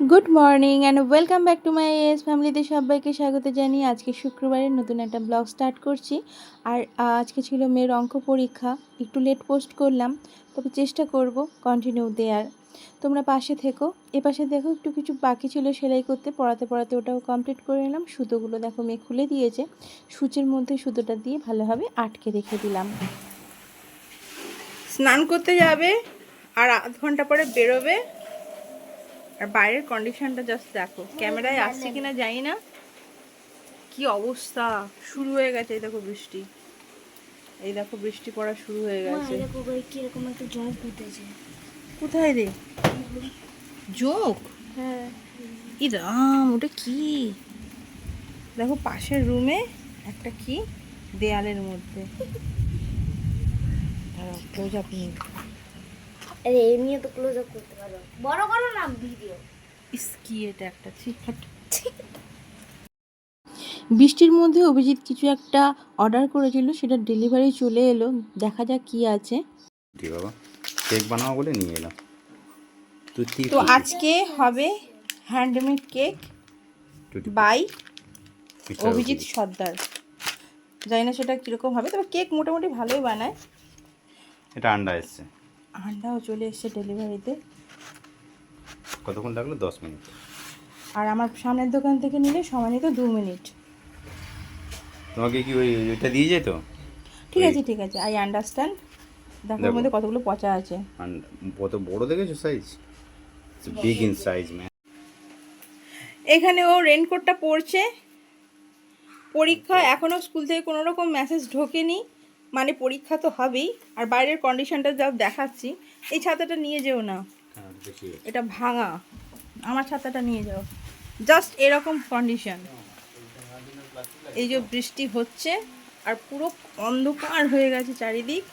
Good morning and welcome back to my S ফ্যামিলিতে সবাইকে স্বাগত জানিয়ে আজকে শুক্রবারের নতুন একটা ব্লগ স্টার্ট করছি। আর আজকে ছিল মেয়ের অঙ্ক পরীক্ষা, একটু লেট পোস্ট করলাম, তবে চেষ্টা করব কন্টিনিউ দেওয়ার তোমরা পাশে থেকো, এ পাশে দেখো একটু কিছু বাকি ছিল সেলাই করতে, পড়াতে পড়াতে ওটাও কমপ্লিট করে নিলাম। সুতোগুলো দেখো মেয়ে খুলে দিয়েছে, সূচের মধ্যে সুতোটা দিয়ে ভালোভাবে আটকে রেখে দিলাম। স্নান করতে যাবে, আর আধ ঘণ্টা পরে বেরোবে আর বাইরের কন্ডিশনটা জাস্ট দেখো। ক্যামেরায় আসছে কিনা জানি না। কি অবস্থা? শুরু হয়ে গেছে এই দেখো বৃষ্টি। এই দেখো বৃষ্টি পড়া শুরু হয়ে গেছে। কীরকম একটা জল ফুটেছে কোথায় রে? যোগ হ্যাঁ। ওটা কি? দেখো পাশের রুমে একটা কি? দেয়ালের মধ্যে। ক্লোজ আপ নিয়ে। আরে এমনিও তো ক্লোজ আপ করতে পারো বড় করো না ভিডিও ইস কি এটা একটা ছি বৃষ্টির মধ্যে অভিজিৎ কিছু একটা অর্ডার করেছিল সেটা ডেলিভারি চলে এলো। দেখা যাক কি আছে। ঠিক বাবা? কেক বানাবো বলে নিয়ে এলাম। তো আজকে হবে handmade cake by Abhijit. Sardar. জানি না সেটা কীরকম হবে তবে কেক মোটামুটি ভালোই বানায়। এটা আন্ডা এসছে। আন্ডাও চলে এসছে ডেলিভারিতে। কতক্ষণ লাগল? দশ মিনিট। আর আমার সামনের দোকান থেকে নিলে সময় নিত দু মিনিট। তোমাকে কি ওই ওইটা দিয়ে যেত? ঠিক আছে ঠিক আছে। আই আন্ডারস্ট্যান্ড দেখো। মধ্যে কতগুলো পচা আছে। কত বড় দেখেছ size big in size man এখানে ও রেনকোটটা পরছে। পরীক্ষা এখনও স্কুল থেকে কোনো রকম মেসেজ ঢোকেনি। মানে পরীক্ষা তো হবেই আর বাইরের কন্ডিশনটা যা দেখাচ্ছি এই ছাতাটা নিয়ে যেও না। এটা ভাঙা। আমার ছাতাটা নিয়ে যাও। জাস্ট এরকম কন্ডিশন এই যে বৃষ্টি হচ্ছে আর পুরো অন্ধকার হয়ে গেছে চারিদিক।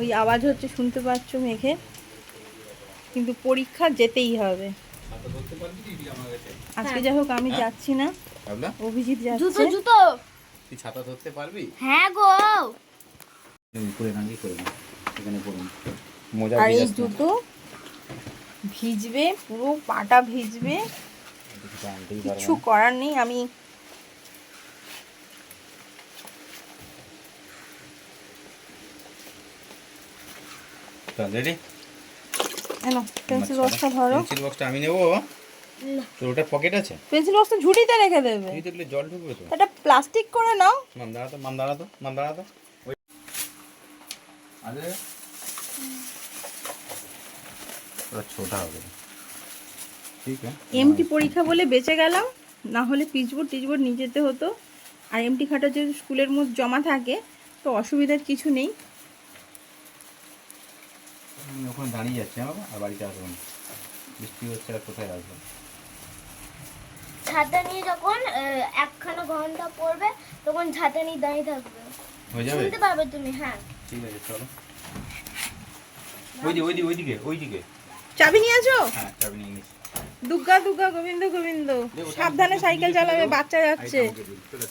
ওই আওয়াজ হচ্ছে শুনতে পাচ্ছ মেঘে? কিন্তু পরীক্ষা যেতেই হবে। আজকে যাই হোক আমি যাচ্ছি না। অভিজিৎ যাচ্ছে। জুতো। তুই ছাতা ধরতে পারবি? হ্যাঁ গো। করে নাকি করে না এখানে পড়ুন। মজা আর এই জুতো ভিজবে পুরো পাটা ভিজবে। কিছু। করার নেই আমি রেডি পেন্সিল বক্সটা ধরো। পেন্সিল বক্সটা আমি নেব। তোর ওটা পকেট আছে? পেন্সিল বক্সটা ঝুড়িতে রেখে দেবে। তুই দেখলে জল ঢুকবে তো? এটা প্লাস্টিক করে নাও। মাম দাঁড়াতো মাম দাঁড়াতো মাম দাঁড়াতো ওই আরে। ওটা ছোটা হবে। ঠিক আছে। এমটি পরীক্ষা বলে বেঁচে গেলাম। না হলে পিচবোর্ড টিচবোর্ড নিয়ে যেতে হতো। আর এমটি খাটা যদি স্কুলের মধ্যে জমা থাকে তো অসুবিধার কিছু নেই। ওখানে দাঁড়িয়ে যাচ্ছি বাবা। আর বাড়িতে আসব বৃষ্টি হচ্ছে আর কোথায় আসব? ছাতা নিয়ে যখন একখানা ঘণ্টা পড়বে তখন ছাতা নিয়ে দাঁড়িয়ে থাকবে। হয়ে যাবে? শুনতে পারবে তুমি হ্যাঁ। ঠিক আছে চলো। ওই দিকে ওই দিকে ওই দিকে ওই দিকে চাবি নিয়ে আছো হ্যাঁ চাবি নিয়ে নিচ্ছি। দুর্গা দুর্গা গোবিন্দ গোবিন্দ। সাবধানে সাইকেল চালাবে বাচ্চা যাচ্ছে।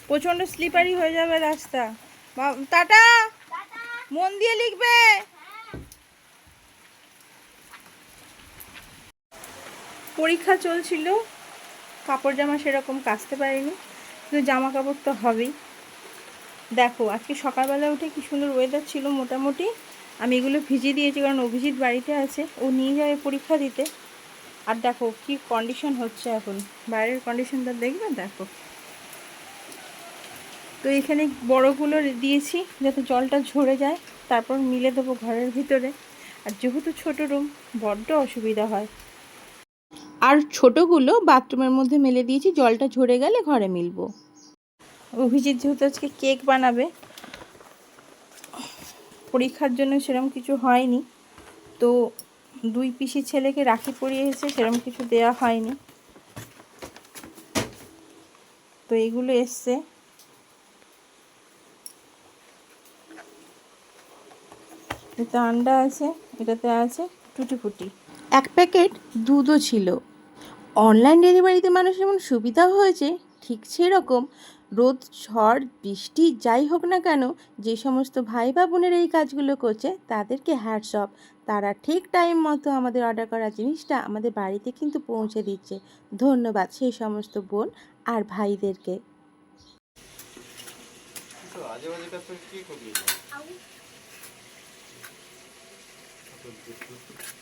প্রচণ্ড স্লিপারি হয়ে যাবে রাস্তা। টাটা! মন দিয়ে লিখবে। পরীক্ষা চলছিল। কাপড় জামা সেরকম কাচতে পারিনি, কিন্তু জামা কাপড় তো হবেই। দেখো, আজকে সকালবেলা উঠে কি সুন্দর ওয়েদার ছিল মোটামুটি। আমি এগুলো ভিজিয়ে দিয়েছি, কারণ অভিজিৎ বাড়িতে আছে, ও নিয়ে যাবে পরীক্ষা দিতে। আর দেখো, কি কন্ডিশন হচ্ছে এখন। বাইরের কন্ডিশনটা দেখবে, দেখো। তো এখানে বড়গুলো দিয়েছি, যাতে জলটা ঝরে যায়, তারপর মিলে দেবো ঘরের ভিতরে। আর যেহেতু ছোট রুম বড্ড অসুবিধা হয়। আর ছোটোগুলো বাথরুমের মধ্যে মেলে দিয়েছি জলটা ঝরে গেলে ঘরে মিলবো। অভিজিৎ যেহেতু আজকে কেক বানাবে পরীক্ষার জন্য সেরকম কিছু হয়নি। তো দুই পিসি ছেলেকে রাখি পরিয়েছে সেরকম কিছু দেয়া হয়নি। তো এগুলো এসছে। এতে আন্ডা আছে এটাতে আছে টুটি ফুটি এক প্যাকেট দুধও ছিল। অনলাইন ডেলিভারিতে মানুষ যেমন সুবিধা হয়েছে, ঠিক সেরকম রোদ, ঝড়, বৃষ্টি, যাই হোক না কেন, যে সমস্ত ভাই বা বোনেরা এই কাজগুলো করছে, তাদেরকে হ্যাটস অফ তারা ঠিক টাইম মতো আমাদের অর্ডার করা জিনিসটা আমাদের বাড়িতে কিন্তু পৌঁছে দিচ্ছে। ধন্যবাদ সেই সমস্ত বোন আর ভাইদেরকে আজে বাজে কাজ করে কি করবি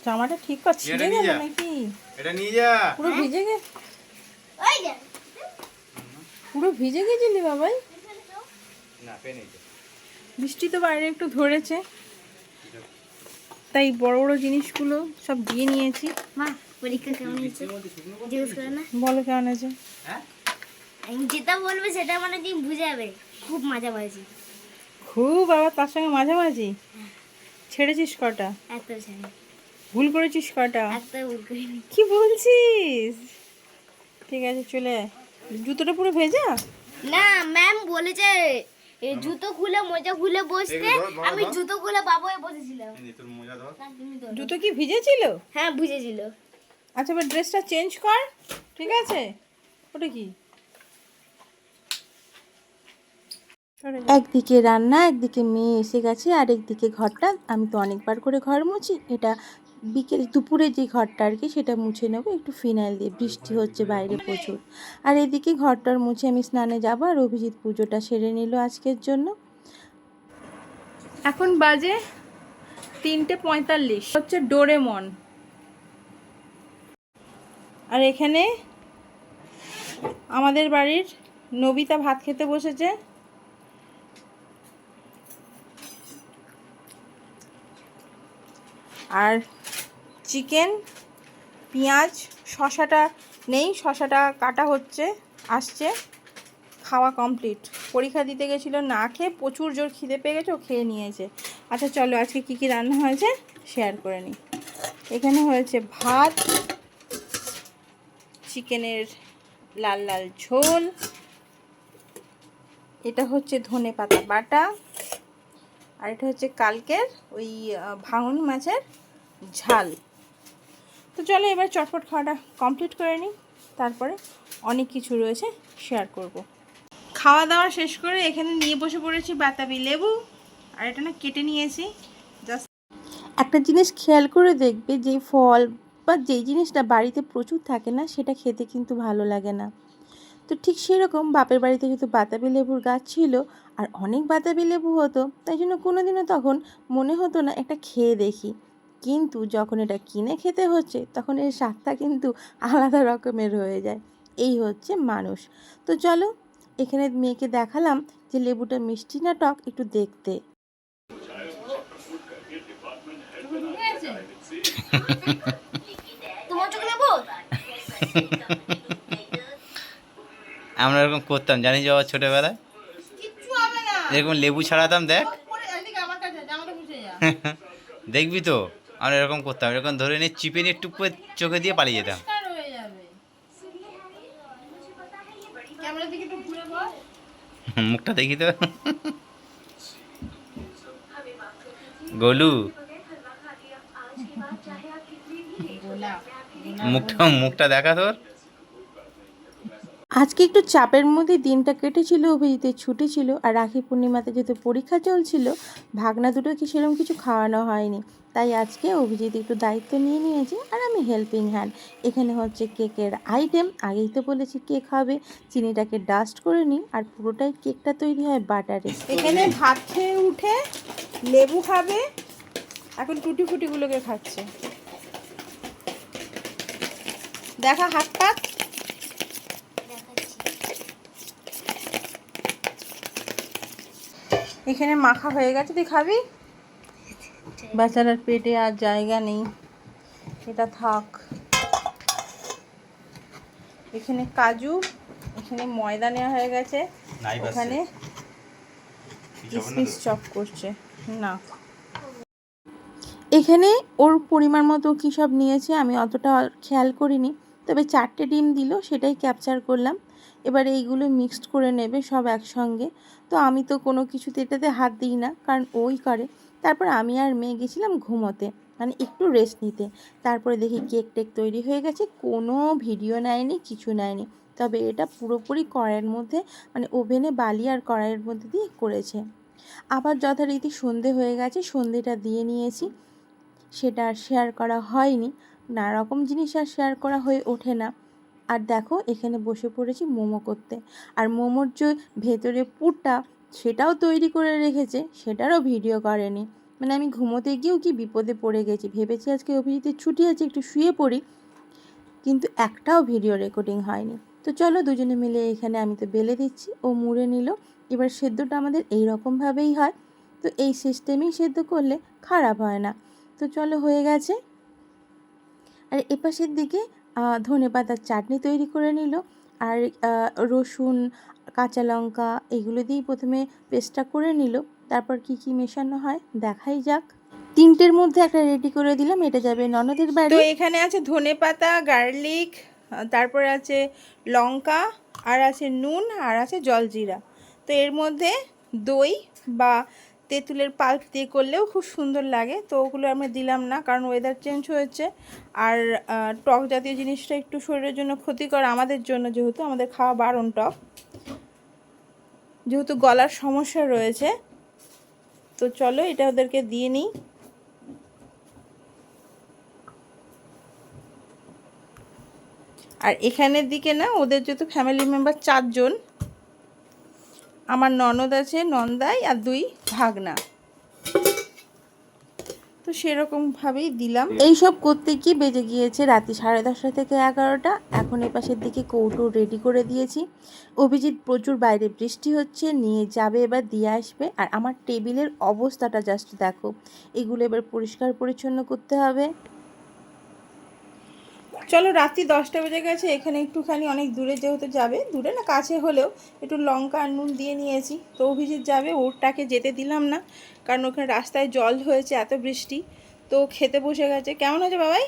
জামাটা ঠিক কর ছিঁড়ে এটা নিয়ে গেল যা। নাকি? এটা নিয়ে যা। পুরো ভিজে গে ওই যে। পুরো ভিজে গেছিলি বাবাই? না পেন বৃষ্টি তো বাইরে একটু ধরেছে। তাই বড় বড় জিনিসগুলো সব দিয়ে নিয়েছি। মা পরীক্ষা কেমন হয়েছে? জিজ্ঞেস করে না? বলো কেমন আছে হ্যাঁ? আমি যেটা বলবে সেটা মানে তুমি বুঝে যাবে। খুব মজা পাইছি খুব আবার তার সঙ্গে মাঝামাঝি? ছেড়েছিস কটা? একটা ভুল করেছিস কটা? একটা ভুল করিনি। কি বলছিস? ঠিক আছে চলে আয়। জুতোটা পুরো ভেজা? না ম্যাম বলেছে এই জুতো খুলে মোজা খুলে বসতে আমি। জুতো খুলে বাবু হয়ে বসেছিলাম। জুতো কি ভিজেছিল? হ্যাঁ বুঝেছিল আচ্ছা এবার ড্রেসটা চেঞ্জ কর ঠিক আছে? ওটা কি সরে যা। একদিকে রান্না একদিকে মেয়ে এসে গেছে আর একদিকে ঘরটা। আমি তো অনেকবার করে ঘর মুছি এটা বিকেল দুপুরে যে ঘরটা আর কি সেটা মুছে নেব। একটু ফিনাইল দিয়ে বৃষ্টি হচ্ছে বাইরে প্রচুর। আর এদিকে ঘরটার মুছে আমি স্নানে যাব আর অভিজিৎ পুজোটা সেরে নিল আজকের জন্য। এখন বাজে তিনটে পঁয়তাল্লিশ হচ্ছে ডোরেমন। আর এখানে আমাদের বাড়ির নবিতা ভাত খেতে বসেছে। আর চিকেন, পেঁয়াজ, শশাটা নেই, শশাটা কাটা হচ্ছে, আসছে, খাওয়া কমপ্লিট পরীক্ষা দিতে গেছিল, না খেয়ে প্রচুর জোর খিদে পেয়ে গেছে, ও খেয়ে নিয়েছে। আচ্ছা চলো, আজকে কী কী রান্না হয়েছে শেয়ার করে নিই এখানে হয়েছে ভাত, চিকেনের লাল লাল ঝোল, এটা হচ্ছে ধনে পাতা বাটা আর এটা হচ্ছে কালকের ওই ভাঙন মাছের ঝাল। তো চলো এবার চটপট খাওয়াটা কমপ্লিট করে নিই। তারপরে অনেক কিছু রয়েছে শেয়ার করব। খাওয়া দাওয়া শেষ করে এখানে নিয়ে বসে পড়েছি বাতাবি লেবু। আর এটা না কেটে নিয়েছি। জাস্ট একটা জিনিস খেয়াল করে দেখবে, যে ফল বা যেই জিনিসটা বাড়িতে প্রচুর থাকে না, সেটা খেতে কিন্তু ভালো লাগে না। তো ঠিক সেরকম বাপের বাড়িতে যেহেতু বাতাবি লেবুর গাছ ছিল আর অনেক বাতাবি লেবু হতো তাই জন্য কোনোদিনও তখন মনে হতো না একটা খেয়ে দেখি। কিন্তু যখন এটা কিনে খেতে হচ্ছে তখন এর স্বাদটা কিন্তু আলাদা রকমের হয়ে যায়। এই হচ্ছে মানুষ। তো চলো এখানে মেয়েকে দেখালাম যে লেবুটা মিষ্টি না টক একটু দেখতে তোমার চোখে নেব আমরা এরকম করতাম জানিস বাবা ছোটবেলায়? এরকম লেবু ছাড়াতাম দেখ। দেখবি তো আমরা এরকম করতাম এরকম ধরে নিয়ে চিপে নিয়ে টুক করে চোখে দিয়ে পালিয়ে যেতাম। মুখটা দেখি তো। গোলু। মুখটা মুখটা দেখা তোর। আজকে একটু চাপের মধ্যে দিনটা কেটেছিল, অভিজিতের ছুটি ছিল আর রাখি পূর্ণিমাতে যেহেতু পরীক্ষা চলছিল, ভাগনা দুটোকে সেরকম কিছু খাওয়ানো হয়নি। তাই আজকে অভিজিৎ একটু দায়িত্ব নিয়ে নিয়েছে আর আমি হেল্পিং হ্যান্ড এখানে হচ্ছে কেকের আইটেম আগেই তো বলেছি কেক হবে। চিনিটাকে ডাস্ট করে নিই আর পুরোটাই কেকটা তৈরি হয় বাটারে এখানে ভাত খেয়ে উঠে লেবু খাবে, এখন টুটি ফুটিগুলোকে খাচ্ছে। দেখা হাত পাত এখানে মাখা হয়ে গেছে তুই খাবি? বেচারার পেটে আর জায়গা নেই। এটা থাক। এখানে কাজু এখানে ময়দা নেওয়া হয়ে গেছে। ওখানে কিসমিস চপ করছে। না। এখানে ওর পরিমাণ মতো কী সব নিয়েছে আমি অতটা খেয়াল করিনি। তবে চারটে ডিম দিল, সেটাই ক্যাপচার করলাম। এবার এইগুলো মিক্সড করে নেবে সব একসঙ্গে। তো আমি তো কোনো কিছুতে এটাতে হাত দিই না, কারণ ওই করে। তারপর আমি আর মেয়ে গেছিলাম ঘুমোতে মানে একটু রেস্ট নিতে। তারপরে দেখি কেক টেক তৈরি হয়ে গেছে, কোনো ভিডিও নেয়নি, কিছু নেয়নি। তবে এটা পুরোপুরি কড়াইয়ের মধ্যে মানে ওভেনে বালি আর কড়াইয়ের মধ্যে দিয়ে করেছে। আবার যথারীতি সন্ধে হয়ে গেছে, সন্ধেটা দিয়ে নিয়েছি। সেটা আর শেয়ার করা হয়নি। নানা রকম জিনিস আর শেয়ার করা হয়ে ওঠে না। আর দেখো, এখানে বসে পড়েছি মোমো করতে। আর মোমোর যে ভেতরে পুরটা, সেটাও তৈরি করে রেখেছে, সেটারও ভিডিও করেনি। মানে আমি ঘুমোতে গিয়েও কি বিপদে পড়ে গেছি? ভেবেছি আজকে অভিজিতের ছুটি আছে, একটু শুয়ে পড়ি। কিন্তু একটাও ভিডিও রেকর্ডিং হয়নি। তো চলো দুজনে মিলে এখানে আমি তো বেলে দিচ্ছি, ও মুড়ে নিল। এবার সেদ্ধটা আমাদের এই রকমভাবেই হয়। তো এই সিস্টেমেই সেদ্ধ করলে খারাপ হয় না। তো চলো হয়ে গেছে। আর এপাশের দিকে ধনে পাতার চাটনি তৈরি করে নিল। আর রসুন, কাঁচা লঙ্কা এগুলো দিয়েই প্রথমে পেস্টটা করে নিল। তারপর কি কি মেশানো হয় দেখাই যাক। তিনটের মধ্যে একটা রেডি করে দিলাম, এটা যাবে ননদের বাড়ি। এখানে আছে ধনে পাতা, গার্লিক তারপরে আছে লঙ্কা, আর আছে নুন, আর আছে জলজিরা। তো এর মধ্যে দই বা তেঁতুলের পাল্প দিয়ে করলেও খুব সুন্দর লাগে, তো ওগুলো আমরা দিলাম না কারণ ওয়েদার চেঞ্জ হয়েছে। আর টক জাতীয় জিনিসটা একটু শরীরের জন্য ক্ষতিকর, আমাদের জন্য যেহেতু, আমাদের খাওয়া বারণ টক। যেহেতু গলার সমস্যা রয়েছে, তো চলো এটা ওদেরকে দিয়ে নিই। আর এখানের দিকে না, ওদের যেহেতু ফ্যামিলি মেম্বার চারজন আমার ননদ আছে, নন্দাই আর দুই ভাগনা। তো সেরকমভাবেই দিলাম। এইসব করতে গিয়ে বেজে গিয়েছে? রাতে সাড়ে দশটা থেকে এগারোটা। এখন এ পাশের দিকে কৌটো রেডি করে দিয়েছি। অভিজিৎ প্রচুর বাইরে বৃষ্টি হচ্ছে, নিয়ে যাবে এবার, দিয়ে আসবে। আর আমার টেবিলের অবস্থাটা জাস্ট দেখো। এগুলো এবার পরিষ্কার পরিচ্ছন্ন করতে হবে। চলো রাত্রি দশটা বেজে গেছে এখানে একটুখানি অনেক দূরে যেহেতু যাবে দূরে না কাছে হলেও একটু লঙ্কা আর নুন দিয়ে নিয়েছি। তো অভিজিৎ যাবে ওরটাকে যেতে দিলাম না কারণ ওখানে রাস্তায় জল হয়েছে এত বৃষ্টি। তো খেতে বসে গেছে। কেমন হয়েছে বাবাই?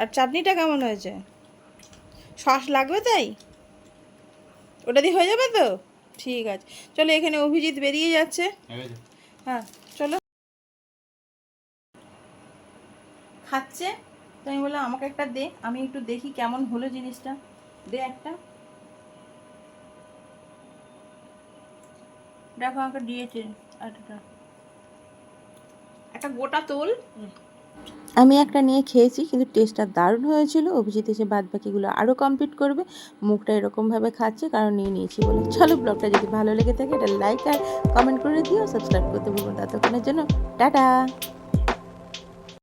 আর চাটনিটা কেমন হয়েছে? সস লাগবে তাই? ওটা দিয়ে হয়ে যাবে তো? ঠিক আছে। চলো এখানে অভিজিৎ বেরিয়ে যাচ্ছে। হ্যাঁ চলো। খাচ্ছে? আমি বললাম, আমাকে একটা দে, আমি একটু দেখি কেমন হলো জিনিসটা। দে একটা। দেখো আমাকে দিয়েছে একটা গোটা তোল। আমি একটা নিয়ে খেয়েছি, কিন্তু টেস্টটা দারুণ হয়েছিল। অভিজিৎ এসে বাদ বাকিগুলো আরও কমপ্লিট করবে। মুখটা এরকমভাবে খাচ্ছে, কারণ নিয়ে নিয়েছি বলে। চলো ব্লগটা যদি ভালো লেগে থাকে এটা লাইক আর কমেন্ট করে দিও। সাবস্ক্রাইব করতে ভুলবেন ততক্ষণের জন্য টাটা!